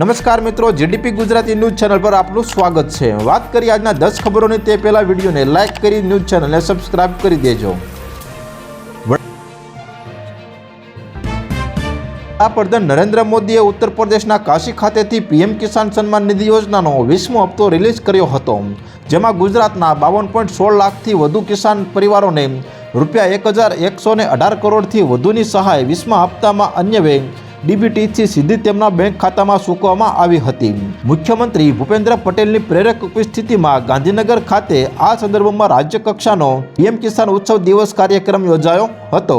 નમસ્કાર મિત્રો GDP Gujarati news channel પર આપનું સ્વાગત છે. વાત કરીએ આજના દસ ખબરોની, તે પહેલા વિડીયોને લાઇક કરી, ન્યૂઝ ચેનલને સબસ્ક્રાઇબ કરી દેજો. વડાપ્રધાન નરેન્દ્ર મોદીએ ઉત્તર પ્રદેશના કાશી ખાતેથી પીએમ કિસાન સન્માન નિધિ યોજનાનો વીસમો હપ્તો રિલીઝ કર્યો હતો. જેમાં ગુજરાતના બાવન પોઈન્ટ સોળ લાખથી વધુ કિસાન પરિવારોને રૂપિયા એક હજાર એકસો અઢાર કરોડથી વધુની સહાય વીસમા હપ્તામાં અન્ય વે ડીબીટીથી સીધી તેમના બેંક ખાતામાં ચૂકવવામાં આવી હતી. મુખ્યમંત્રી ભૂપેન્દ્ર પટેલની પ્રેરક ઉપસ્થિતિમાં ગાંધીનગર ખાતે આ સંદર્ભમાં રાજ્ય કક્ષાનો પીએમ કિસાન ઉત્સવ દિવસ કાર્યક્રમ યોજાયો હતો.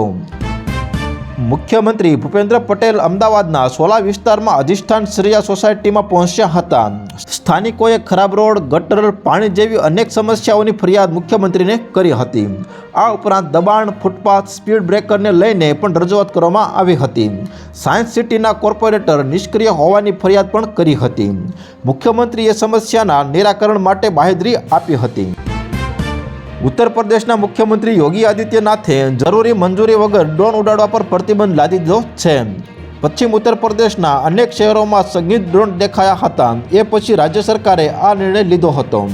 મુખ્યમંત્રી ભૂપેન્દ્ર પટેલ અમદાવાદના સોલા વિસ્તારમાં અધિષ્ઠાન શ્રેયા સોસાયટીમાં પહોંચ્યા હતા. સ્થાનિકોએ ખરાબ રોડ, ગટર, પાણી જેવી અનેક સમસ્યાઓની ફરિયાદ મુખ્યમંત્રીને કરી હતી. આ ઉપરાંત દબાણ, ફૂટપાથ, સ્પીડ બ્રેકરને લઈને પણ રજૂઆત કરવામાં આવી હતી. સાયન્સ સિટીના કોર્પોરેટર નિષ્ક્રિય હોવાની ફરિયાદ પણ કરી હતી. મુખ્યમંત્રીએ સમસ્યાના નિરાકરણ માટે બાહેદરી આપી હતી. ઉત્તર પ્રદેશના મુખ્યમંત્રી યોગી આદિત્યનાથે જરૂરી મંજૂરી વગર ડ્રોન ઉડાડવા પર પ્રતિબંધ લાદી દીધો છે. પશ્ચિમ ઉત્તર પ્રદેશના અનેક શહેરોમાં સંગીત ડ્રોન દેખાયા હતા. એ પછી રાજ્ય સરકારે આ નિર્ણય લીધો હતો.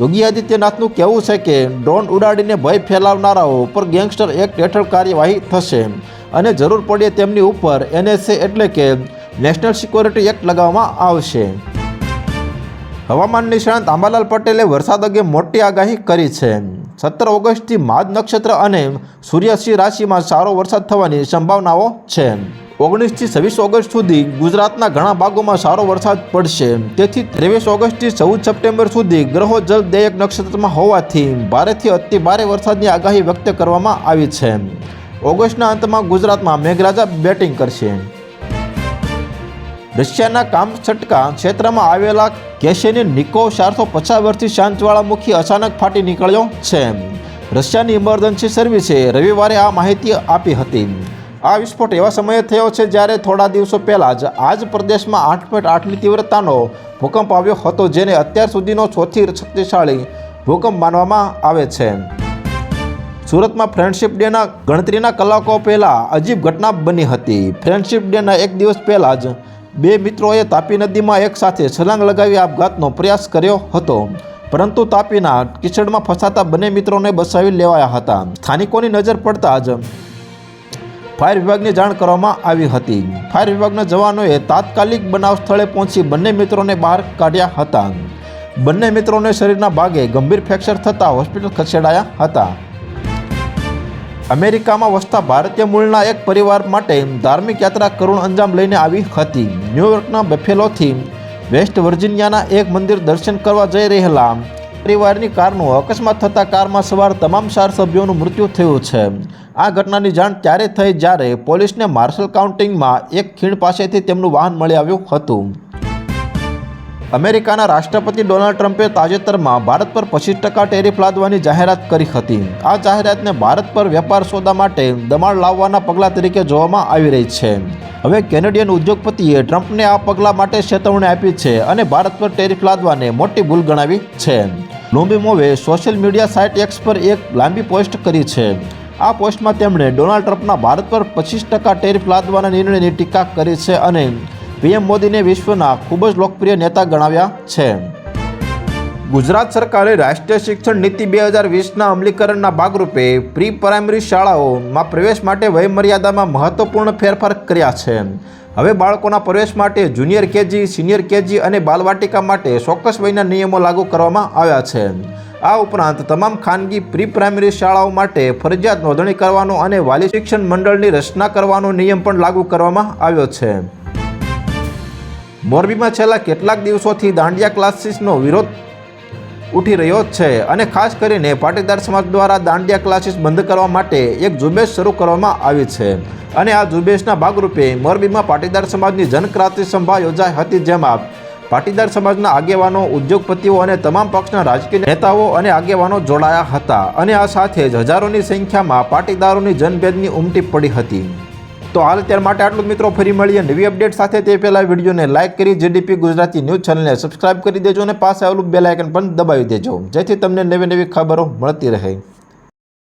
યોગી આદિત્યનાથનું કહેવું છે કે, ડ્રોન ઉડાડીને ભય ફેલાવનારાઓ પર ગેંગસ્ટર એક્ટ હેઠળ કાર્યવાહી થશે અને જરૂર પડે તેમની ઉપર એનએસએ એટલે કે નેશનલ સિક્યોરિટી એક્ટ લગાવવામાં આવશે. હવામાન નિષ્ણાંત આંબાલાલ પટેલે વરસાદ અંગે મોટી આગાહી કરી છે. સત્તર ઓગસ્ટથી માદ નક્ષત્ર અને સૂર્યસિંહ રાશિમાં સારો વરસાદ થવાની સંભાવનાઓ છે. ઓગણીસથી છવ્વીસ ઓગસ્ટ સુધી ગુજરાતના ઘણા ભાગોમાં સારો વરસાદ પડશે. તેથી ત્રેવીસ ઓગસ્ટથી ચૌદ સપ્ટેમ્બર સુધી ગ્રહો જલ દેયક નક્ષત્રમાં હોવાથી ભારેથી અતિ ભારે વરસાદની આગાહી વ્યક્ત કરવામાં આવી છે. ઓગસ્ટના અંતમાં ગુજરાતમાં મેઘરાજા બેટિંગ કરશે. રશિયાના કામછટકા ક્ષેત્રમાં આવેલા કેશેની નિકો ચારસો પચાસ વર્ષથી શાંત જ્વાળામુખી અચાનક ફાટી નીકળ્યો છે. રશિયાની ઇમરજન્સી સર્વિસે રવિવારે આ માહિતી આપી હતી. આ વિસ્ફોટ એવા સમયે થયો છે જ્યારે થોડા દિવસો પહેલાં જ આ જ પ્રદેશમાં આઠ પોઈન્ટ આઠની તીવ્રતાનો ભૂકંપ આવ્યો હતો, જેને અત્યાર સુધીનો સૌથી શક્તિશાળી ભૂકંપ માનવામાં આવે છે. સુરતમાં ફ્રેન્ડશિપ ડેના ગણતરીના કલાકો પહેલાં અજીબ ઘટના બની હતી. ફ્રેન્ડશિપ ડેના એક દિવસ પહેલાં જ બે મિત્રોએ તાપી નદીમાં એકસાથે છલાંગ લગાવી આપઘાતનો પ્રયાસ કર્યો હતો. પરંતુ તાપીના કિચડમાં ફસાતા બંને મિત્રોને બચાવી લેવાયા હતા. સ્થાનિકોની નજર પડતા જ ફાયર વિભાગને જાણ કરવામાં આવી હતી. ફાયર વિભાગના જવાનોએ તાત્કાલિક બનાવ સ્થળે પહોંચી બંને મિત્રોને બહાર કાઢ્યા હતા. બંને મિત્રોને શરીરના ભાગે ગંભીર ફ્રેક્ચર થતાં હોસ્પિટલ ખસેડાયા હતા. અમેરિકામાં વસતા ભારતીય મૂળના એક પરિવાર માટે ધાર્મિક યાત્રા કરુણ અંજામ લઈને આવી હતી. ન્યૂયોર્કના બફેલોથી વેસ્ટ વર્જિનિયાના એક મંદિર દર્શન કરવા જઈ રહેલા પરિવારની કારનું અકસ્માત થતાં કારમાં સવાર તમામ ચાર સભ્યોનું મૃત્યુ થયું છે. આ ઘટનાની જાણ ત્યારે થઈ જ્યારે પોલીસને માર્શલ કાઉન્ટિંગમાં એક ખીણ પાસેથી તેમનું વાહન મળી આવ્યું હતું. અમેરિકાના રાષ્ટ્રપતિ ડોનાલ્ડ ટ્રમ્પે તાજેતરમાં ભારત પર પચીસ ટકા ટેરિફ લાદવાની જાહેરાત કરી હતી. આ જાહેરાતને ભારત પર વેપાર સોદા માટે દબાણ લાવવાના પગલાં તરીકે જોવામાં આવી રહી છે. હવે કેનેડિયન ઉદ્યોગપતિએ ટ્રમ્પને આ પગલાં માટે ચેતવણી આપી છે અને ભારત પર ટેરિફ લાદવાને મોટી ભૂલ ગણાવી છે. લુમ્બીમોવે સોશિયલ મીડિયા સાઇટ એક્સ પર એક લાંબી પોસ્ટ કરી છે. આ પોસ્ટમાં તેમણે ડોનાલ્ડ ટ્રમ્પના ભારત પર પચીસ ટકા ટેરિફ લાદવાના નિર્ણયની ટીકા કરી છે અને પીએમ મોદીને વિશ્વના ખૂબ જ લોકપ્રિય નેતા ગણાવ્યા છે. ગુજરાત સરકારે રાષ્ટ્રીય શિક્ષણ નીતિ બે હજાર વીસના અમલીકરણના ભાગરૂપે પ્રી પ્રાઇમરી શાળાઓમાં પ્રવેશ માટે વયમર્યાદામાં મહત્વપૂર્ણ ફેરફાર કર્યા છે. હવે બાળકોના પ્રવેશ માટે જુનિયર કેજી, સિનિયર કેજી અને બાલવાટિકા માટે ચોક્કસ વયના નિયમો લાગુ કરવામાં આવ્યા છે. આ ઉપરાંત તમામ ખાનગી પ્રી પ્રાઇમરી શાળાઓ માટે ફરજિયાત નોંધણી કરવાનો અને વાલી શિક્ષણ મંડળની રચના કરવાનો નિયમ પણ લાગુ કરવામાં આવ્યો છે. મોરબીમાં છેલ્લા કેટલાક દિવસોથી દાંડિયા ક્લાસીસનો વિરોધ ઉઠી રહ્યો છે અને ખાસ કરીને પાટીદાર સમાજ દ્વારા દાંડિયા ક્લાસીસ બંધ કરવા માટે એક ઝુંબેશ શરૂ કરવામાં આવી છે. અને આ ઝુંબેશના ભાગરૂપે મોરબીમાં પાટીદાર સમાજની જનક્રાંતિ સભા યોજાઈ હતી, જેમાં પાટીદાર સમાજના આગેવાનો, ઉદ્યોગપતિઓ અને તમામ પક્ષના રાજકીય નેતાઓ અને આગેવાનો જોડાયા હતા. અને આ સાથે જ હજારોની સંખ્યામાં પાટીદારોની જનભેદની ઉમટી પડી હતી. તો હાલ ત્યાર માટે આટલું મિત્રો, ફરી મળીએ નવી અપડેટ સાથે. તે પહેલાં વિડીયોને લાઇક કરી જીડીપી ગુજરાતી ન્યૂઝ ચેનલને સબસ્ક્રાઇબ કરી દેજો અને પાસે આવેલું બેલાયકન પણ દબાવી દેજો. જેથી તમને નવી નવી ખબરો મળતી રહે.